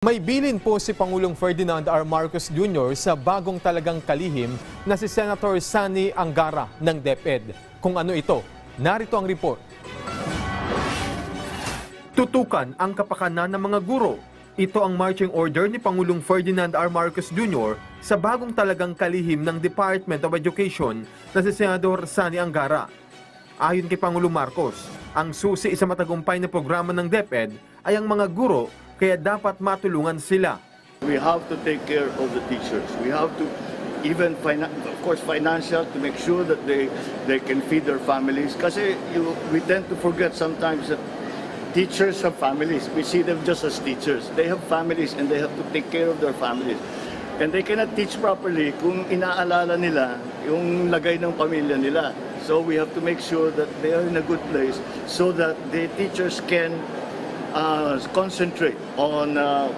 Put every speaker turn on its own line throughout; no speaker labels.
May bilin po si Pangulong Ferdinand R. Marcos Jr. sa bagong talagang kalihim na si Senator Sani Angara ng DepEd. Kung ano ito, narito ang report. Tutukan ang kapakanan ng mga guro. Ito ang marching order ni Pangulong Ferdinand R. Marcos Jr. sa bagong talagang kalihim ng Department of Education na si Senador Sani Angara. Ayon kay Pangulong Marcos, ang susi sa matagumpay na programa ng DepEd ay ang mga guro kaya dapat matulungan sila.
We have to take care of the teachers. We have to even of course financial to make sure that they they can feed their families kasi you, we tend to forget sometimes that teachers have families. We see them just as teachers. They have families and they have to take care of their families. And they cannot teach properly kung inaalala nila yung lagay ng pamilya nila. So we have to make sure that they are in a good place so that the teachers can uh, concentrate on uh,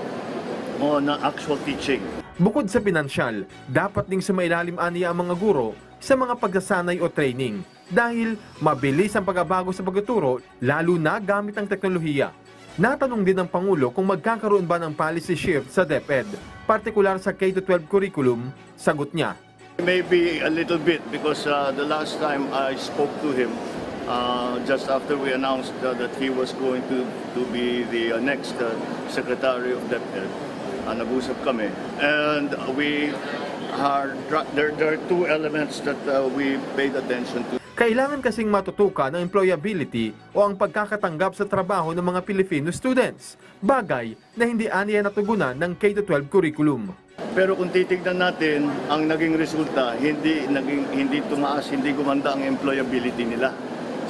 on uh, actual teaching.
Bukod sa pinansyal, dapat ding sumailalim aniya ang mga guro sa mga pagsasanay o training dahil mabilis ang pagbabago sa pagtuturo lalo na gamit ang teknolohiya. Natanong din ng Pangulo kung magkakaroon ba ng policy shift sa DepEd, partikular sa K-12 curriculum, sagot niya.
Maybe a little bit because uh, the last time I spoke to him, uh, just after we announced uh, that he was going to, to be the uh, next uh, Secretary of DepEd, uh, nag-usap kami. And we are, there, there are two elements that uh, we paid attention to.
Kailangan kasing matutukan ang employability o ang pagkakatanggap sa trabaho ng mga Filipino students, bagay na hindi aniya natugunan ng K-12 curriculum.
Pero kung titignan natin, ang naging resulta, hindi, naging, hindi tumaas, hindi gumanda ang employability nila.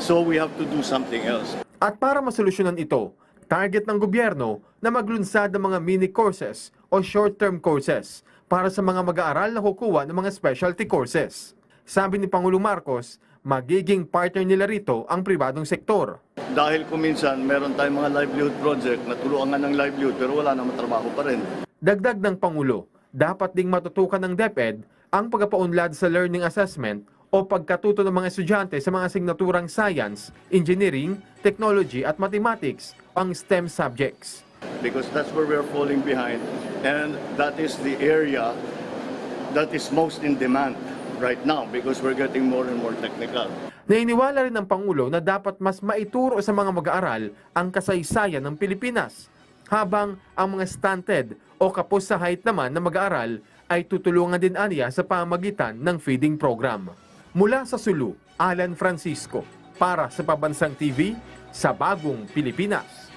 So we have to do something else.
At para masolusyonan ito, target ng gobyerno na maglunsad ng mga mini courses o short-term courses para sa mga mag-aaral na kukuha ng mga specialty courses. Sabi ni Pangulong Marcos, magiging partner nila rito ang pribadong sektor.
Dahil kung minsan, meron tayong mga livelihood project na tulungan ng livelihood pero wala namang trabaho pa rin.
Dagdag ng Pangulo, dapat ding matutukan ng DepEd ang pagpapaunlad sa learning assessment o pagkatuto ng mga estudyante sa mga asignaturang science, engineering, technology at mathematics, ang STEM subjects.
Because that's where we're falling behind. And that is the area that is most in demand right now because we're getting more and more technical.
Nainiwala rin ng Pangulo na dapat mas maituro sa mga mag-aaral ang kasaysayan ng Pilipinas, habang ang mga stunted o kapos sa height naman na mag-aaral ay tutulungan din aniya sa pamagitan ng feeding program. Mula sa Sulu, Alan Francisco, para sa Pabansang TV, sa Bagong Pilipinas.